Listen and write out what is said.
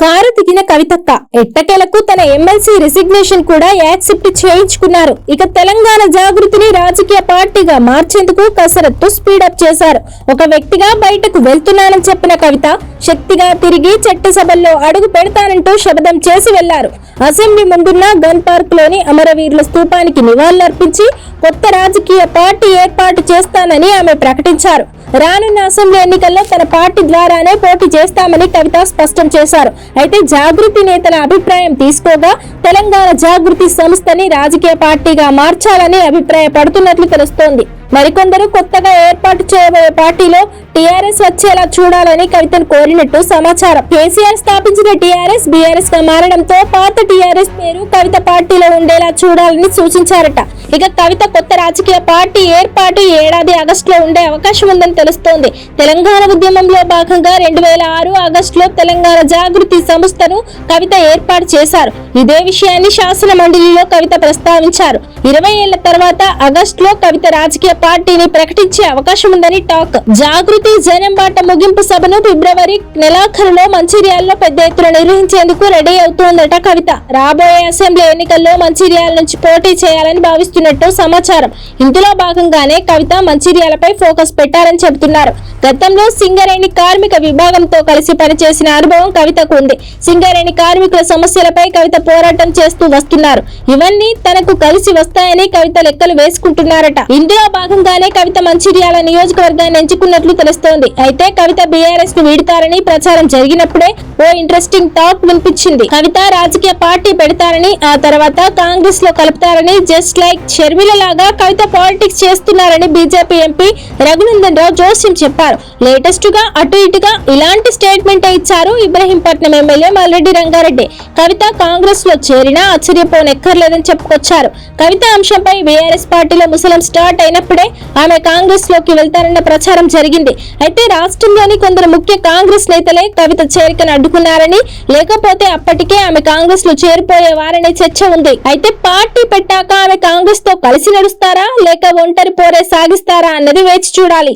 Car దిగిన కవితక్క. ఎట్టకేలకు తన ఎమ్మెల్సీ రెసిగ్నేషన్ కూడా యాక్సెప్ట్ చేయించుకున్నారు. ఇక తెలంగాణ జాగృతిని రాజకీయ పార్టీగా మార్చేందుకు కసరత్తు స్పీడప్ చేశారు. ఒక వ్యక్తిగా బయటకు వెళ్తున్నానని చెప్పిన కవిత శక్తిగా తిరిగి చట్టసభల్లో అడుగు పెడతానంటూ శబదం చేసి వెళ్ళారు. అసెంబ్లీ ముందున్న గన్ పార్క్లోని అమరవీరుల స్తూపానికి నివాళులర్పించి కొత్త రాజకీయ పార్టీ ఏర్పాటు చేస్తానని ఆమె ప్రకటించారు. రానున్న అసెంబ్లీ ఎన్నికల్లో తన పార్టీ ద్వారానే పోటీ చేస్తామని కవిత స్పష్టం చేశారు. అయితే జాగృతి నేతల అభిప్రాయం తీసుకోగా తెలంగాణ జాగృతి సంస్థని రాజకీయ పార్టీగా మార్చాలని అభిప్రాయపడుతున్నట్లు తెలుస్తోంది. మరికొందరు కొత్తగా ఏర్పాటు చేయబోయే పార్టీలో టీఆర్ఎస్ వచ్చేలా చూడాలని కవితను కోరినట్టు సమాచారం. కేసీఆర్ స్థాపించిన టీఆర్ఎస్ బీఆర్ఎస్గా మారడంతో పాత టీఆర్ఎస్ పేరు కవిత పార్టీలో ఉండేలా చూడాలని సూచించారట. ఇక కవిత కొత్త రాజకీయ పార్టీ ఏర్పాటు ఏడాది ఆగస్టులో ఉండే అవకాశం ఉందని తెలుస్తోంది. తెలంగాణ ఉద్యమంలో భాగంగా రెండు వేల ఆరు ఆగస్టులో తెలంగాణ జాగృతి సంస్థను కవిత ఏర్పాటు చేశారు. ఇదే విషయాన్ని శాసన మండలిలో కవిత ప్రస్తావించారు. ఇరవై ఏళ్ళ తర్వాత ఆగస్టులో కవిత రాజకీయ పార్టీని ప్రకటించే అవకాశం ఉందని టాక్. జాగృతి జనం బాట ముగింపు సభను ఫిబ్రవరి నెలాఖరులో మంచిర్యాలలో పెద్ద ఎత్తున నిర్వహించేందుకు రెడీ అవుతోందట కవిత. రాబోయే అసెంబ్లీ ఎన్నికల్లో మంచిర్యాల నుంచి పోటీ చేయాలని భావిస్తున్నట్టు సమాచారం. ఇందులో భాగంగానే కవిత మంచిర్యాలపై ఫోకస్ పెట్టారని చెబుతున్నారు. గతంలో సింగరేణి కార్మిక విభాగంతో కలిసి పనిచేసిన అనుభవం కవితకు ఉంది. సింగరేణి కార్మికుల సమస్యలపై కవిత పోరాటం చేస్తూ వస్తున్నారు. ఇవన్నీ తనకు కలిసి వస్తాయని కవిత లెక్కలు వేసుకుంటున్నారట. ఇందులో భాగంగానే కవిత మంచిర్యాల నియోజకవర్గాన్ని ఎంచుకున్నట్లు తెలుస్తోంది. అయితే కవిత బీఆర్ఎస్ను వీడతారని ప్రచారం జరిగినప్పుడే ఓ ఇంట్రెస్టింగ్ టాక్ వినిపించింది. కవిత రాజకీయ పార్టీ పెడతారని ఆ తర్వాత కాంగ్రెస్లో కలుపుతారని జస్ట్ లైక్ షర్మిల లాగా కవిత పాలిటిక్స్ చేస్తున్నారని బీజేపీ ఎంపీ రఘునందన్ రావు జోస్యం చెప్పారు. లేటెస్ట్గా అటు ఇటుగా ఇలాంటి స్టేట్మెంట్ ఇచ్చారు ఇబ్రహీంపట్నం ఎమ్మెల్యే మల్లెడ్డి రంగారెడ్డి. కవిత కాంగ్రెస్లో చేరినా ఆశ్చర్యపోనెక్కర్లేదని చెప్పుకొచ్చారు. కవిత అంశంపై బీఆర్ఎస్ పార్టీలో ముసలం స్టార్ట్ అయినప్పుడే ఆమె కాంగ్రెస్లోకి వెళ్తారన్న ప్రచారం జరిగింది. అయితే రాష్ట్రంలోని కొందరు ముఖ్య కాంగ్రెస్ నేతలే కవిత చేరికను అడ్డుకున్నారని లేకపోతే అప్పటికే ఆమె కాంగ్రెస్లో చేరిపోయేవారనే చర్చ ఉంది. అయితే పార్టీ పెట్టాక ఆమె కాంగ్రెస్తో కలిసి నడుస్తారా లేక ఒంటరి పోరే సాగిస్తారా అన్నది వేచి చూడాలి.